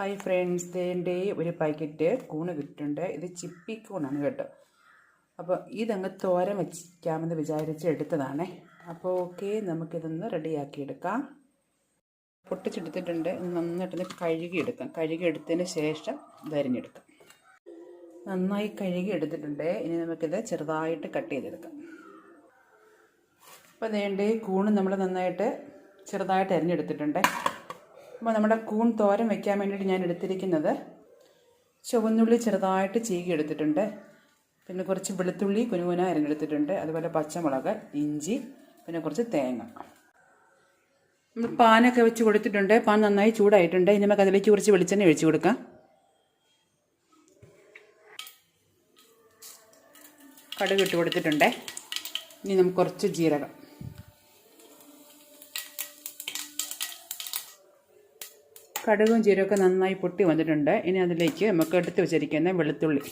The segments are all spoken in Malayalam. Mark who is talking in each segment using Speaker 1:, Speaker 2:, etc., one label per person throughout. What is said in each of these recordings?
Speaker 1: ഹായ് ഫ്രണ്ട്സ് ഇതിന്റെ ഒരു പാക്കറ്റ് കൂണ് കിട്ടുന്നുണ്ട് ഇത് ചിപ്പി കൂണാണ് കേട്ടോ. അപ്പോൾ ഇതങ്ങ് തോരൻ വെച്ചിരിക്കാമെന്ന് വിചാരിച്ച് എടുത്തതാണേ. അപ്പോൾ ഓക്കെ നമുക്കിതൊന്ന് റെഡിയാക്കി എടുക്കാം പൊട്ടിച്ചെടുത്തിട്ടുണ്ട് നന്നായിട്ടൊന്ന് കഴുകിയെടുക്കാം. കഴുകിയെടുത്തതിന് ശേഷം ഇതരിഞ്ഞെടുക്കാം നന്നായി കഴുകി എടുത്തിട്ടുണ്ട് ഇനി നമുക്കിത് ചെറുതായിട്ട് കട്ട് ചെയ്തെടുക്കാം. അപ്പോൾ വേണ്ടി കൂണ് നമ്മൾ നന്നായിട്ട് ചെറുതായിട്ട് അരിഞ്ഞെടുത്തിട്ടുണ്ട്. അപ്പോൾ നമ്മുടെ കൂൺ തോരൻ വയ്ക്കാൻ വേണ്ടിയിട്ട് ഞാൻ എടുത്തിരിക്കുന്നത് ചുവന്നുള്ളി ചെറുതായിട്ട് ചീകി എടുത്തിട്ടുണ്ട്. പിന്നെ കുറച്ച് വെളുത്തുള്ളി കുനുകുന അരിഞ്ഞെടുത്തിട്ടുണ്ട്. അതുപോലെ പച്ചമുളക് ഇഞ്ചി പിന്നെ കുറച്ച് തേങ്ങ. നമ്മൾ പാനൊക്കെ വെച്ച് കൊടുത്തിട്ടുണ്ട്. പാൻ നന്നായി ചൂടായിട്ടുണ്ട്. ഇനി നമുക്ക് അതിലേക്ക് കുറച്ച് വെളിച്ചെണ്ണ ഒഴിച്ചു കൊടുക്കാം. കടുക് ഇട്ട് കൊടുത്തിട്ടുണ്ട്. ഇനി നമുക്ക് കുറച്ച് ജീരകം. കടുകും ജീരകമൊക്കെ നന്നായി പൊട്ടി വന്നിട്ടുണ്ട്. ഇനി അതിലേക്ക് നമുക്ക് എടുത്ത് വെച്ചിരിക്കുന്ന വെളുത്തുള്ളി.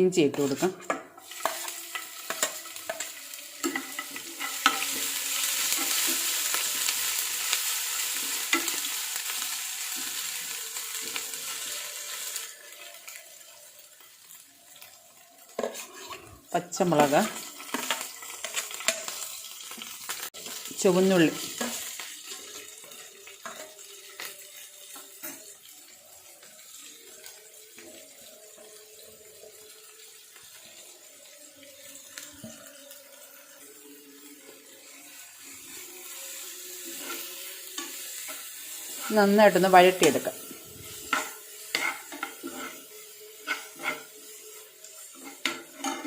Speaker 1: ഇഞ്ചി ഇട്ട് കൊടുക്കാം. പച്ചമുളക് ചുവന്നുള്ളി നന്നായിട്ടൊന്ന് വഴട്ടിയെടുക്കാം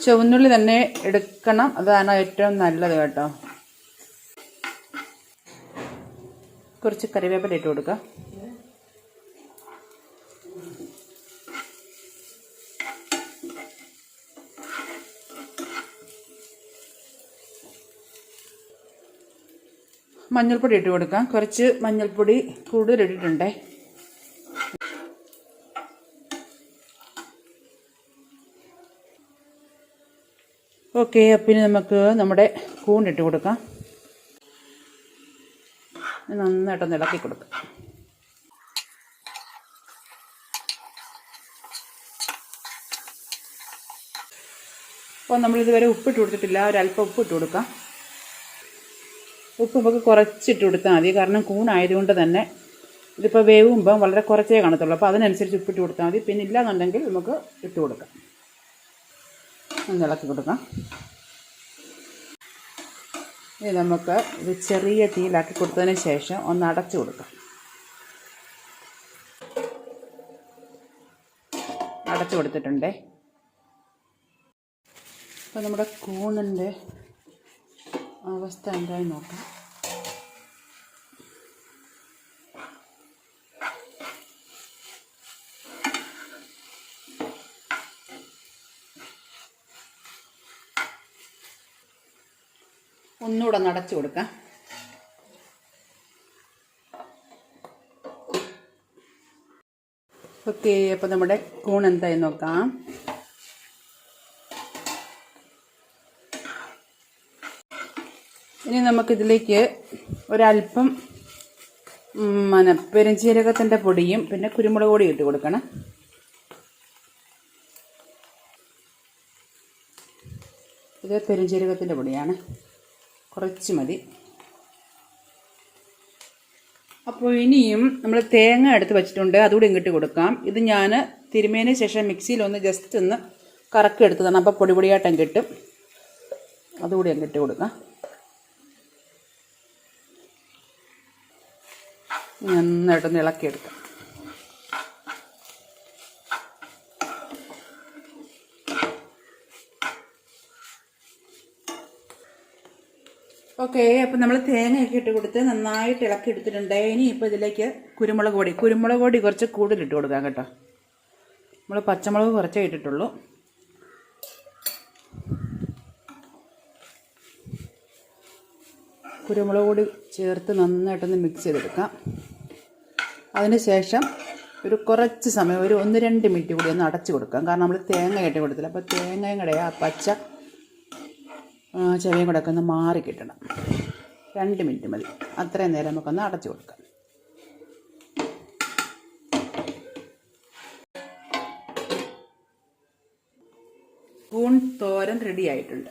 Speaker 1: ചുവന്നുള്ളി തന്നെ എടുക്കണം. അതാണ് ഏറ്റവും നല്ലത് കേട്ടോ. കുറച്ച് കറിവേപ്പില ഇട്ട് കൊടുക്കുക മഞ്ഞൾപ്പൊടി ഇട്ട് കൊടുക്കാം. കുറച്ച് മഞ്ഞൾപ്പൊടി കൂടുതൽ ഇട്ടിട്ടുണ്ടേ. ഓക്കെ അപ്പം നമുക്ക് നമ്മുടെ കൂണിട്ട് കൊടുക്കാം. നന്നായിട്ടൊന്ന് ഇളക്കി കൊടുക്കാം. അപ്പോൾ നമ്മളിതുവരെ ഉപ്പിട്ട് കൊടുത്തിട്ടില്ല. ഒരല്പം ഉപ്പ് ഇട്ട് കൊടുക്കാം. ഉപ്പ് നമുക്ക് കുറച്ചിട്ട് കൊടുത്താൽ മതി. കാരണം കൂണായതുകൊണ്ട് തന്നെ ഇതിപ്പോൾ വേവുമ്പം വളരെ കുറച്ചേ കാണത്തുള്ളൂ. അപ്പോൾ അതിനനുസരിച്ച് ഉപ്പിട്ട് കൊടുത്താൽ മതി. പിന്നെ ഇല്ലാന്നുണ്ടെങ്കിൽ നമുക്ക് ഇട്ട് കൊടുക്കാം. ഒന്ന് ഇളക്കി കൊടുക്കാം. ഇനി നമുക്ക് ഇത് ചെറിയ തീയിലാക്കി കൊടുത്തതിന് ശേഷം ഒന്ന് അടച്ചു കൊടുക്കാം. അടച്ചു കൊടുത്തിട്ടുണ്ടേ. അപ്പോൾ നമ്മുടെ കൂണിന്റെ അവസ്ഥ എന്തായി നോക്കാം. ഒന്നുകൂടെ നടച്ചു കൊടുക്കാം. ഓക്കെ അപ്പോൾ നമ്മുടെ കൂൺ എന്തായി നോക്കാം. ഇനി നമുക്കിതിലേക്ക് ഒരല്പം പിന്നെ പെരുംജീരകത്തിന്റെ പൊടിയും പിന്നെ കുരുമുളക് പൊടിയും ഇട്ട് കൊടുക്കണം. ഇത് പെരുംജീരകത്തിന്റെ പൊടിയാണ്. കുറച്ച് മതി. അപ്പോൾ ഇനിയും നമ്മൾ തേങ്ങ എടുത്ത് വെച്ചിട്ടുണ്ട്. അതുകൂടി ഇങ്ങോട്ട് കൊടുക്കാം. ഇത് ഞാൻ തിരുമേന് ശേഷം മിക്സിയിൽ ഒന്ന് ജസ്റ്റ് ഒന്ന് കറക്കി എടുത്തതാണ്. അപ്പോൾ പൊടി പൊടിയായിട്ടും കിട്ടും. അതുകൂടി അങ്ങോട്ട് കൊടുക്കാം. നന്നായിട്ടൊന്ന് ഇളക്കിയെടുക്കാം. ഓക്കെ അപ്പം നമ്മൾ തേങ്ങയൊക്കെ ഇട്ട് കൊടുത്ത് നന്നായിട്ട് ഇളക്കി എടുത്തിട്ടുണ്ട്. ഇനി ഇപ്പോൾ ഇതിലേക്ക് കുരുമുളക് പൊടി. കുരുമുളക് പൊടി കുറച്ച് കൂടുതൽ ഇട്ട് കൊടുക്കാം കേട്ടോ. നമ്മൾ പച്ചമുളക് കുറച്ചേ ഇട്ടിട്ടുള്ളൂ. കുരുമുളക് പൊടി ചേർത്ത് നന്നായിട്ടൊന്ന് മിക്സ് ചെയ്തെടുക്കാം. അതിന് ശേഷം ഒരു കുറച്ച് സമയം ഒരു ഒന്ന് രണ്ട് മിനിറ്റ് കൂടി ഒന്ന് അടച്ചു കൊടുക്കാം. കാരണം നമ്മൾ തേങ്ങ ഇട്ട് കൊടുത്തില്ല. അപ്പോൾ തേങ്ങയും കൂടെ ആ പച്ച ചെവിയും കൂടെ ഒക്കെ ഒന്ന് മാറി കിട്ടണം. രണ്ട് മിനിറ്റ് മതി. അത്രയും നേരം നമുക്കൊന്ന് അടച്ചു കൊടുക്കാം. കൂൺ തോരൻ റെഡി ആയിട്ടുണ്ട്.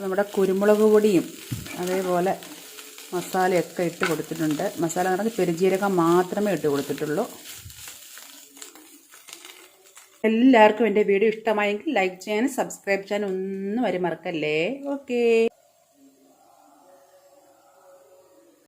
Speaker 1: നമ്മുടെ കുരുമുളക് പൊടിയും അതേപോലെ മസാലയൊക്കെ ഇട്ട് കൊടുത്തിട്ടുണ്ട്. മസാല എന്ന് പറഞ്ഞാൽ പെരുജീരകം മാത്രമേ ഇട്ട് കൊടുത്തിട്ടുള്ളൂ. എല്ലാവർക്കും എന്റെ വീഡിയോ ഇഷ്ടമായെങ്കിൽ ലൈക്ക് ചെയ്യാനും സബ്സ്ക്രൈബ് ചെയ്യാനും ഒന്നും വരെ മറക്കല്ലേ? ഓക്കേ.